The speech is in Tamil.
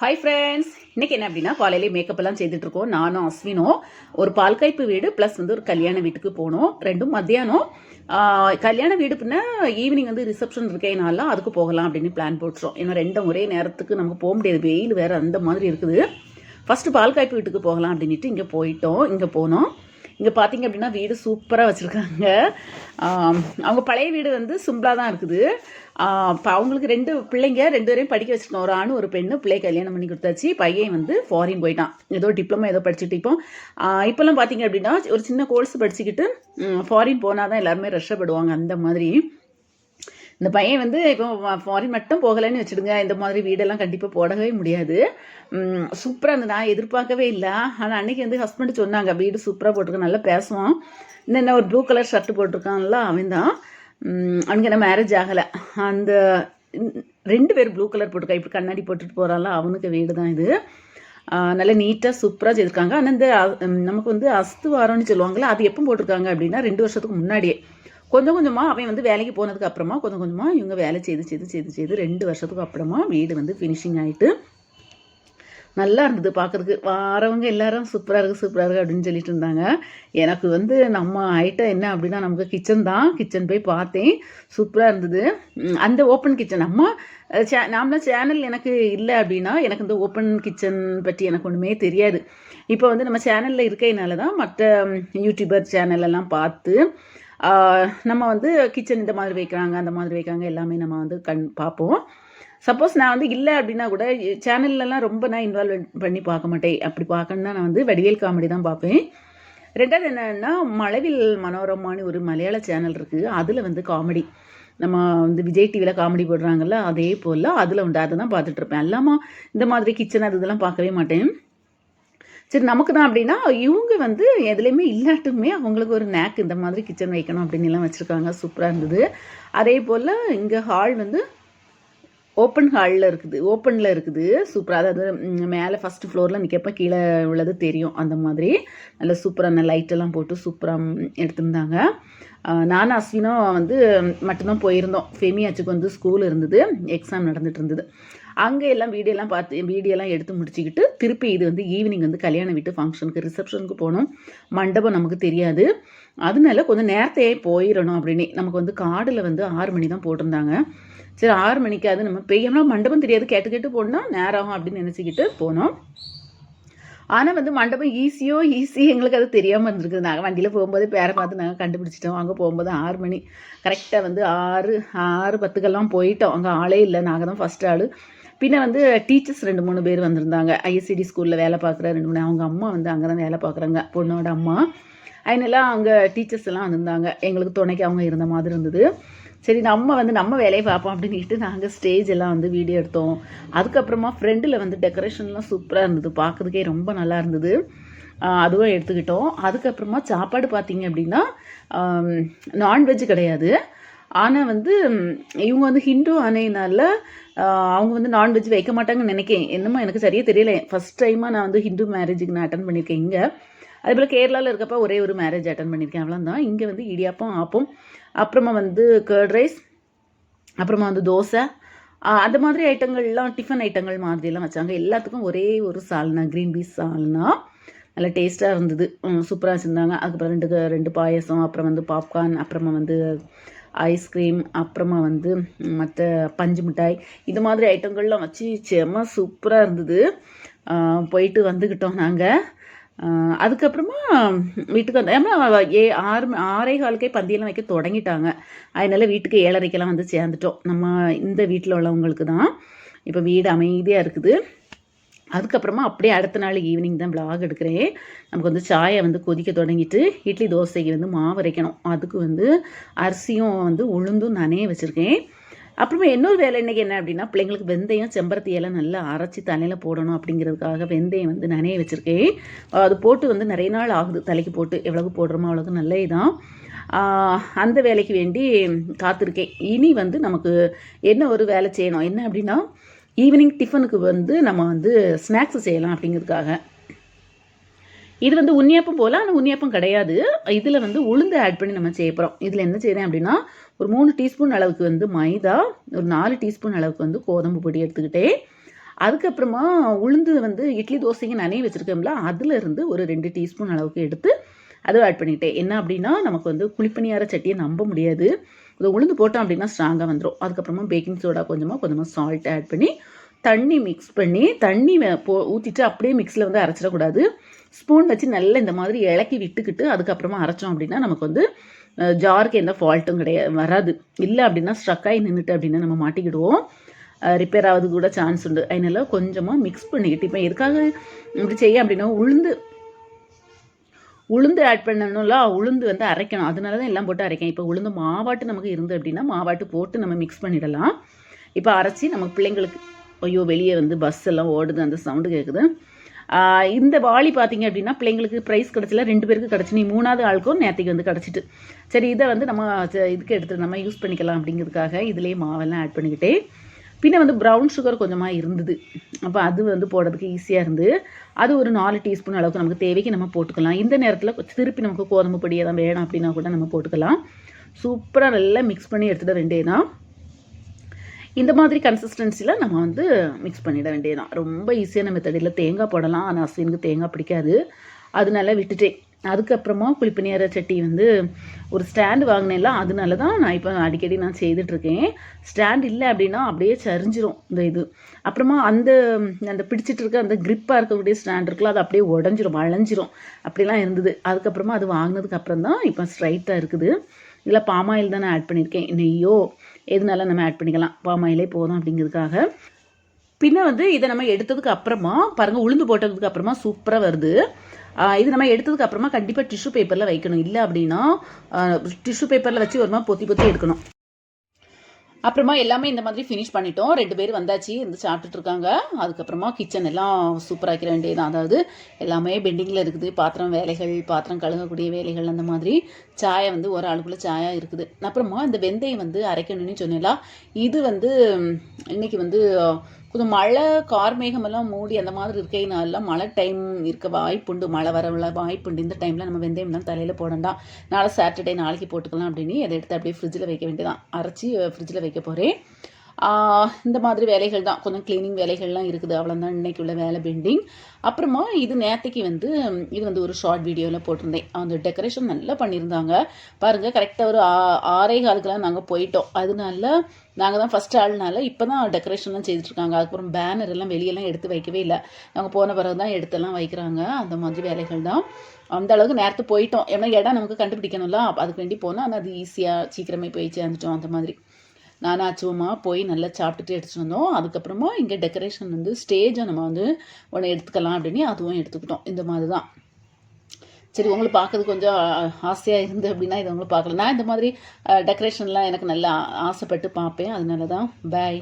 ஹாய் ஃப்ரெண்ட்ஸ் இன்றைக்கி என்ன அப்படின்னா காலையிலே மேக்கப்பெல்லாம் செய்துட்ருக்கோம் நானும் அஸ்வினும். ஒரு பால்காய்ப்பு வீடு ப்ளஸ் வந்து ஒரு கல்யாண வீட்டுக்கு போனோம். ரெண்டும் மத்தியானம். கல்யாண வீடு பின்னா ஈவினிங் வந்து ரிசப்ஷன் இருக்கேனால அதுக்கு போகலாம் அப்படின்னு பிளான் போட்டுரும் ஏன்னா ரெண்டும் ஒரே நேரத்துக்கு நமக்கு போக முடியாது. வெயில் வேறு அந்த மாதிரி இருக்குது. ஃபஸ்ட்டு பால்காய்ப்பு வீட்டுக்கு போகலாம் அப்படின்ட்டு இங்கே போயிட்டோம். இங்கே போனோம். இங்கே பார்த்தீங்க அப்படின்னா வீடு சூப்பராக வச்சுருக்காங்க. அவங்க பழைய வீடு வந்து சிம்பிளாக தான் இருக்குது. இப்போ அவங்களுக்கு ரெண்டு பிள்ளைங்க ரெண்டு பேரையும் படிக்க வச்சுருக்கோம் ஒரு ஆண் ஒரு பெண்ணு பிள்ளை கல்யாணம் பண்ணி கொடுத்தாச்சு. பையன் வந்து ஃபாரின் போயிட்டான். ஏதோ டிப்ளமோ ஏதோ படிச்சுட்டு இப்போ. இப்போல்லாம் பார்த்தீங்க அப்படின்னா ஒரு சின்ன கோர்ஸ் படிச்சுக்கிட்டு ஃபாரின் போனால் தான் எல்லாருமே ரஷ்டப்படுவாங்க அந்த மாதிரி. இந்த பையன் வந்து இப்போ ஃபாரின் மட்டும் போகலைன்னு வச்சுடுங்க. இந்த மாதிரி வீடெல்லாம் கண்டிப்பாக போடவே முடியாது. சூப்பராக இருந்தது. நான் எதிர்பார்க்கவே இல்லை. ஆனால் அன்னைக்கு வந்து ஹஸ்பண்ட் சொன்னாங்க வீடு சூப்பராக போட்டிருக்கேன் நல்லா பேசுவான். இன்னும் என்ன ஒரு ப்ளூ கலர் ஷர்ட் போட்டிருக்கான்ல அவன் தான். அவனுக்கு என்ன மேரேஜ் ஆகலை. அந்த ரெண்டு பேர் ப்ளூ கலர் போட்டிருக்கா. இப்படி கண்ணாடி போட்டுட்டு போகிறான்ல அவனுக்கு வீடு தான் இது. நல்லா நல்ல நீட்டாக சூப்பராக செய்திருக்காங்க. ஆனால் இந்த நமக்கு வந்து அஸ்து வாரம்னு சொல்லுவாங்களே அது எப்போ போட்டிருக்காங்க அப்படின்னா ரெண்டு வருஷத்துக்கு முன்னாடியே. கொஞ்சம் கொஞ்சமாக அவன் வந்து வேலைக்கு போனதுக்கு அப்புறமா கொஞ்சம் கொஞ்சமாக இவங்க வேலை செய்து செய்து செய்து செய்து ரெண்டு வருஷத்துக்கு அப்புறமா வீடு வந்து ஃபினிஷிங் ஆகிட்டு நல்லா இருந்தது பார்க்குறதுக்கு வாரவங்க எல்லாரும் சூப்பராக இருக்குது சூப்பராக இருக்குது அப்படின்னு சொல்லிட்டு இருந்தாங்க. எனக்கு வந்து நம்ம ஐட்டம் என்ன அப்படின்னா நமக்கு கிச்சன் தான். கிச்சன் போய் பார்த்தேன். சூப்பராக இருந்தது. அந்த ஓப்பன் கிச்சன் நம்ம சே நாமளாம் சேனல் எனக்கு இல்லை அப்படின்னா எனக்கு இந்த ஓப்பன் கிச்சன் பற்றி எனக்கு ஒன்றுமே தெரியாது. இப்போ வந்து நம்ம சேனலில் இருக்கிறதுனால தான் மற்ற யூடியூபர் சேனல் எல்லாம் பார்த்து நம்ம வந்து கிச்சன் இந்த மாதிரி வைக்கிறாங்க அந்த மாதிரி வைக்கிறாங்க எல்லாமே நம்ம வந்து கண் பார்ப்போம். சப்போஸ் நான் வந்து இல்லை அப்படின்னா கூட சேனல்லலாம் ரொம்ப நான் இன்வால்வ் பண்ணி பார்க்க மாட்டேன். அப்படி பார்க்கணுன்னா நான் வந்து வடிவேல் காமெடி தான் பார்ப்பேன். ரெண்டாவது என்னன்னா மழவில் மனோரமான்னு ஒரு மலையாள சேனல் இருக்குது அதில் வந்து காமெடி நம்ம வந்து விஜய் டிவியில் காமெடி போடுறாங்கல்ல அதே போல் அதில் உண்டு. அதை தான் பார்த்துட்ருப்பேன் எல்லாமா இந்த மாதிரி கிச்சன் அது இதெல்லாம் பார்க்கவே மாட்டேன். சரி நமக்கு தான் அப்படின்னா இவங்க வந்து எதுலேயுமே இல்லாட்டுமே அவங்களுக்கு ஒரு நேக் இந்த மாதிரி கிச்சன் வைக்கணும் அப்படின்னு எல்லாம் வச்சுருக்காங்க. சூப்பராக இருந்தது. அதே போல் இங்கே ஹால் வந்து ஓப்பன் ஹாலில் இருக்குது. ஓப்பனில் இருக்குது. சூப்பராக அதாவது மேலே ஃபஸ்ட்டு ஃப்ளோரில் நிற்கப்போ கீழே உள்ளது தெரியும் அந்த மாதிரி. நல்ல சூப்பரான லைட்டெல்லாம் போட்டு சூப்பராக எடுத்திருந்தாங்க. நானும் அஸ்வினும் வந்து மட்டும்தான் போயிருந்தோம். ஃபெமியாச்சுக்கு வந்து ஸ்கூல் இருந்தது. எக்ஸாம் நடந்துட்டு இருந்தது. அங்கே எல்லாம் வீடியோலாம் பார்த்து வீடியோலாம் எடுத்து முடிச்சுக்கிட்டு திருப்பி இது வந்து ஈவினிங் வந்து கல்யாண வீட்டு ஃபங்க்ஷனுக்கு ரிசப்ஷனுக்கு போனோம் மண்டபம் நமக்கு தெரியாது. அதனால கொஞ்சம் நேரத்தையே போயிடணும் அப்படின்னு. நமக்கு வந்து காடில் வந்து ஆறு மணி தான் போட்டிருந்தாங்க. சரி ஆறு மணிக்காவது நம்ம பெய்யம்னா மண்டபம் தெரியாது. கேட்டு கேட்டு போனால் நேரம் அப்படின்னு நினச்சிக்கிட்டு போனோம். ஆனால் வந்து மண்டபம் ஈஸியோ ஈஸி எங்களுக்கு அது தெரியாமல் இருந்திருக்குது. நாங்கள் வண்டியில் போகும்போது பேரை பார்த்து நாங்கள் கண்டுபிடிச்சிட்டோம். அங்கே போகும்போது ஆறு மணி. கரெக்டாக வந்து ஆறு ஆறு பத்துக்கெல்லாம் போயிட்டோம். அங்கே ஆளே இல்லை. நாங்கள் தான் ஃபஸ்ட் ஆள். பின்ன வந்து டீச்சர்ஸ் ரெண்டு மூணு பேர் வந்திருந்தாங்க. ஐஎஸ்சிடி ஸ்கூலில் வேலை பார்க்குற ரெண்டு மூணு அவங்க அம்மா வந்து அங்கே தான் வேலை பார்க்குறாங்க. பொண்ணோட அம்மா. அதனால அங்கே டீச்சர்ஸ் எல்லாம் வந்திருந்தாங்க. எங்களுக்கு துணைக்கு அவங்க இருந்த மாதிரி இருந்தது. சரி நம்ம வந்து நம்ம வேலையை பார்ப்போம் அப்படின்ட்டு நாங்கள் ஸ்டேஜ் எல்லாம் வந்து வீடியோ எடுத்தோம். அதுக்கப்புறமா ஃப்ரெண்டில் வந்து டெக்கரேஷன்லாம் சூப்பராக இருந்தது. பார்க்குறதுக்கே ரொம்ப நல்லா இருந்தது. அதுவும் எடுத்துக்கிட்டோம். அதுக்கப்புறமா சாப்பாடு பார்த்தீங்க அப்படின்னா நான்வெஜ் கிடையாது. ஆனால் வந்து இவங்க வந்து ஹிந்து ஆனையினால அவங்க வந்து நான்வெஜ் வைக்க மாட்டாங்கன்னு நினைக்கேன். என்னமோ எனக்கு சரியாக தெரியல. ஃபஸ்ட் டைமாக நான் வந்து ஹிந்து மேரேஜுக்கு நான் அட்டன் பண்ணியிருக்கேன் இங்கே. அதே போல் கேரளாவில் இருக்கப்ப ஒரே ஒரு மேரேஜ் அட்டன் பண்ணியிருக்கேன். அவ்வளோதான் இங்கே வந்து இடியாப்பம் ஆப்பம் அப்புறமா வந்து கேர்ட் ரைஸ் அப்புறமா வந்து தோசை. அந்த மாதிரி ஐட்டங்கள்லாம் டிஃபன் ஐட்டங்கள் மாதிரிலாம் வச்சாங்க. எல்லாத்துக்கும் ஒரே ஒரு சால்னா க்ரீன் பீஸ் சால்னா. நல்லா டேஸ்ட்டாக இருந்தது. சூப்பராக வச்சுருந்தாங்க. அதுக்கப்புறம் ரெண்டு க- ரெண்டு பாயசம் அப்புறம் வந்து பாப்கார்ன் அப்புறமா வந்து ஐஸ்கிரீம் அப்புறமா வந்து மற்ற பஞ்சு மிட்டாய் இது மாதிரி ஐட்டங்கள்லாம் வச்சு செம்ம சூப்பராக இருந்தது. போயிட்டு வந்துக்கிட்டோம் நாங்கள் அதுக்கப்புறமா வீட்டுக்கு வந்து ஏன்னா ஏ ஆறு ஆறே காலுக்கே பந்தியெல்லாம் வைக்க தொடங்கிட்டாங்க. அதனால் வீட்டுக்கு ஏழரைக்கெல்லாம் வந்து சேர்ந்துட்டோம். நம்ம இந்த வீட்டில் உள்ளவங்களுக்கு தான். இப்போ வீடு அமைதியாக இருக்குது. அதுக்கப்புறமா அப்படியே அடுத்த நாள் ஈவினிங் தான் விளாக் எடுக்கிறேன். நமக்கு வந்து சாயை வந்து கொதிக்க தொடங்கிட்டு இட்லி தோசைக்கு வந்து மாவு அரைக்கணும். அதுக்கு வந்து அரிசியும் வந்து உளுந்தும் நானே வச்சுருக்கேன். அப்புறமா இன்னொரு வேலை இன்னைக்கு என்ன அப்படின்னா பிள்ளைங்களுக்கு வெந்தயம் செம்பருத்தி எல்லாம் நல்லா அரைச்சி தலையில் போடணும் அப்படிங்கிறதுக்காக வெந்தயம் வந்து நனைய வச்சுருக்கேன். அது போட்டு வந்து நிறைய நாள் ஆகுது. தலைக்கு போட்டு எவ்வளவு போடுறோமோ அவ்வளோக்கு நல்லது தான் அந்த வேலைக்கு வேண்டி காத்திருக்கேன். இனி வந்து நமக்கு என்ன ஒரு வேலை செய்யணும்? என்ன அப்படின்னா ஈவினிங் டிஃபனுக்கு வந்து நம்ம வந்து ஸ்நாக்ஸ் செய்யலாம் அப்படிங்கிறதுக்காக. இது வந்து உண்ணியப்பம் போல் ஆனால் உண்ணியப்பம் கிடையாது. இதில் வந்து உளுந்து ஆட் பண்ணி நம்ம செய்ய போகிறோம் இதில் என்ன செய்கிறேன் அப்படின்னா ஒரு மூணு டீஸ்பூன் அளவுக்கு வந்து மைதா ஒரு நாலு டீஸ்பூன் அளவுக்கு வந்து கோதம்பு பொடி எடுத்துக்கிட்டே அதுக்கப்புறமா உளுந்து வந்து இட்லி தோசைக்கு நனைய வச்சுருக்கோம்ல அதில் இருந்து ஒரு ரெண்டு டீஸ்பூன் அளவுக்கு எடுத்து அதுவும் ஆட் பண்ணிக்கிட்டேன். என்ன அப்படின்னா நமக்கு வந்து குழிப்பணியார சட்டியை நம்ப முடியாது. இது உளுந்து போட்டோம் அப்படின்னா ஸ்ட்ராங்காக வந்துடும் அதுக்கப்புறமா பேக்கிங் சோடா கொஞ்சமாக கொஞ்சமாக சால்ட் ஆட் பண்ணி தண்ணி மிக்ஸ் பண்ணி தண்ணி போ ஊற்றிட்டு அப்படியே மிக்ஸில் வந்து அரைச்சிடக்கூடாது. ஸ்பூன் வச்சு நல்லா இந்த மாதிரி இலக்கி விட்டுக்கிட்டு அதுக்கப்புறமா அரைச்சோம் அப்படின்னா நமக்கு வந்து ஜாருக்கு எந்த ஃபால்ட்டும் கிடையாது வராது. இல்லை அப்படின்னா ஸ்ட்ரக் ஆகி நின்றுட்டு அப்படின்னா நம்ம மாட்டிக்கிடுவோம். ரிப்பேர் ஆகுது கூட சான்ஸ் உண்டு. அதனால கொஞ்சமாக மிக்ஸ் பண்ணிக்கிட்டு இப்போ எதுக்காக இப்படி செய்ய அப்படின்னா உளுந்து உளுந்து ஆட் பண்ணணும்ல உளுந்து வந்து அரைக்கணும். அதனால தான் எல்லாம் போட்டு அரைக்கேன் இப்போ உளுந்து மாவாட்டு நமக்கு இருந்து அப்படின்னா மாவாட்டு போட்டு நம்ம மிக்ஸ் பண்ணிடலாம். இப்போ அரைச்சி நம்ம பிள்ளைங்களுக்கு ஐயோ வெளியே வந்து பஸ் எல்லாம் ஓடுது அந்த சவுண்டு கேட்குது இந்த வாளி பார்த்தீங்க அப்படின்னா பிள்ளைங்களுக்கு ப்ரைஸ் கிடச்சல ரெண்டு பேருக்கு கிடச்சி. நீ மூணாவது ஆளுக்கும் நேற்றுக்கு வந்து கிடச்சிட்டு. சரி இதை வந்து நம்ம இதுக்கு எடுத்து நம்ம யூஸ் பண்ணிக்கலாம் அப்படிங்கிறதுக்காக இதுலேயே மாவெல்லாம் ஆட் பண்ணிக்கிட்டே பின்ன வந்து ப்ரௌன் சுகர் கொஞ்சமாக இருந்தது. அப்போ அது வந்து போடுறதுக்கு ஈஸியாக இருந்து அது ஒரு நாலு டீஸ்பூன் அளவுக்கு நமக்கு தேவைக்கு நம்ம போட்டுக்கலாம். இந்த நேரத்தில் திருப்பி நமக்கு கோதுமை பொடியை தான் வேணும் அப்படின்னா கூட நம்ம போட்டுக்கலாம். சூப்பராக நல்லா மிக்ஸ் பண்ணி எடுத்துட வேண்டியதுதான். இந்த மாதிரி கன்சிஸ்டன்சியில் நம்ம வந்து மிக்ஸ் பண்ணிட வேண்டியதுதான். ரொம்ப ஈஸியான மெத்தடில் தேங்காய் போடலாம். ஆனால் அசைனுக்கு தேங்காய் பிடிக்காது. அதனால விட்டுட்டேன். அதுக்கப்புறமா குழிப்பணியார சட்டி வந்து ஒரு ஸ்டாண்டு வாங்கினேன்ல அதனால தான் நான் இப்போ அடிக்கடி நான் செய்துட்ருக்கேன். ஸ்டாண்ட் இல்லை அப்படின்னா அப்படியே சரிஞ்சிரும் இந்த இது. அப்புறமா அந்த அந்த பிடிச்சிட்டு இருக்க அந்த கிரிப்பாக இருக்கக்கூடிய ஸ்டாண்ட் இருக்குல்ல அது அப்படியே உடஞ்சிரும் வளைஞ்சிரும் அப்படிலாம் இருந்தது. அதுக்கப்புறமா அது வாங்கினதுக்கு அப்புறம் தான் இப்போ ஸ்ட்ரைட்டாக இருக்குது. இதில் பாமாயில் தான் நான் ஆட் பண்ணியிருக்கேன். நெய்யோ எதுனால நம்ம ஆட் பண்ணிக்கலாம். பாமாயிலே போதும் அப்படிங்கிறதுக்காக. பின்ன வந்து இதை நம்ம எடுத்ததுக்கு அப்புறமா பாருங்கள் உளுந்து போட்டதுக்கு அப்புறமா சூப்பராக வருது. இது நம்ம எடுத்ததுக்கு அப்புறமா கண்டிப்பாக டிஷ்யூ பேப்பரில் வைக்கணும். இல்லை அப்படின்னா டிஷ்யூ பேப்பரில் வச்சு ஒரு மாதிரி பொத்தி பொத்தி எடுக்கணும். அப்புறமா எல்லாமே இந்த மாதிரி ஃபினிஷ் பண்ணிட்டோம். ரெண்டு பேர் வந்தாச்சு இருந்து சாப்பிட்டுட்டு இருக்காங்க. அதுக்கப்புறமா கிச்சன் எல்லாம் சூப்பராக வேண்டியதுதான். அதாவது எல்லாமே பெண்டிங்கில் இருக்குது. பாத்திரம் வேலைகள் பாத்திரம் கழுகக்கூடிய வேலைகள் அந்த மாதிரி சாயை வந்து ஒரு ஆளுக்குள்ள சாயா இருக்குது. அப்புறமா இந்த வெந்தயம் வந்து அரைக்கணும்னு சொன்னேன்ல. இது வந்து இன்னைக்கு வந்து கொஞ்சம் மழை கார்மேகமெல்லாம் மூடி அந்த மாதிரி இருக்கையினால மழை டைம் இருக்க வாய்ப்புண்டு மழை வர உள்ள வாய்ப்புண்டு இந்த டைமில் நம்ம வெந்தயம்லாம் தலையில் போடண்டாம் நாளை சாட்டர்டே நாளைக்கு போட்டுக்கலாம் அப்படின்னு அதை எடுத்து அப்படியே ஃப்ரிட்ஜில் வைக்க வேண்டியதான் அரைச்சி ஃப்ரிட்ஜில் வைக்க போகிறேன் இந்த மாதிரி வேலைகள் தான். கொஞ்சம் க்ளீனிங் வேலைகள்லாம் இருக்குது. அவ்வளோதான் இன்னைக்கு உள்ள வேலை பெண்டிங் அப்புறமா இது நேற்றுக்கு வந்து இது வந்து ஒரு ஷார்ட் வீடியோவில் போட்டிருந்தேன். அந்த டெக்கரேஷன் நல்லா பண்ணியிருந்தாங்க. பாருங்கள் கரெக்டாக ஒரு ஆ- ஆறே காலுக்கெல்லாம் நாங்கள் போயிட்டோம். அதனால நாங்கள் தான் ஃபஸ்ட் ஆள்னால இப்போ தான் டெக்கரேஷன்லாம் செய்துட்ருக்காங்க அதுக்கப்புறம் பேனர் எல்லாம் வெளியெல்லாம் எடுத்து வைக்கவே இல்லை. நாங்கள் போன பிறகு தான் எடுத்தெல்லாம் வைக்கிறாங்க. அந்த மாதிரி வேலைகள் தான். அந்த அளவுக்கு நேரத்து போயிட்டோம். ஏன்னா இடம் நமக்கு கண்டுபிடிக்கணும்ல. அதுக்கு வேண்டி போனால் ஆனால் அது ஈஸியாக சீக்கிரமே போய் சேர்ந்துட்டோம். அந்த மாதிரி. நானும் அச்சுவமா போய் நல்லா சாப்பிட்டுட்டு எடுத்துட்டு வந்தோம். அதுக்கப்புறமா இங்கே டெக்கரேஷன் வந்து ஸ்டேஜை நம்ம வந்து ஒன்று எடுத்துக்கலாம் அப்படின்னு அதுவும் எடுத்துக்கிட்டோம். இந்த மாதிரி தான் சரி உங்களை பார்க்கறது கொஞ்சம் ஆசையாக இருந்து அப்படின்னா இதை உங்களுக்கு பார்க்கல நான் இந்த மாதிரி டெக்கரேஷன்லாம் எனக்கு நல்லா ஆசைப்பட்டு பார்ப்பேன். அதனால தான் பாய்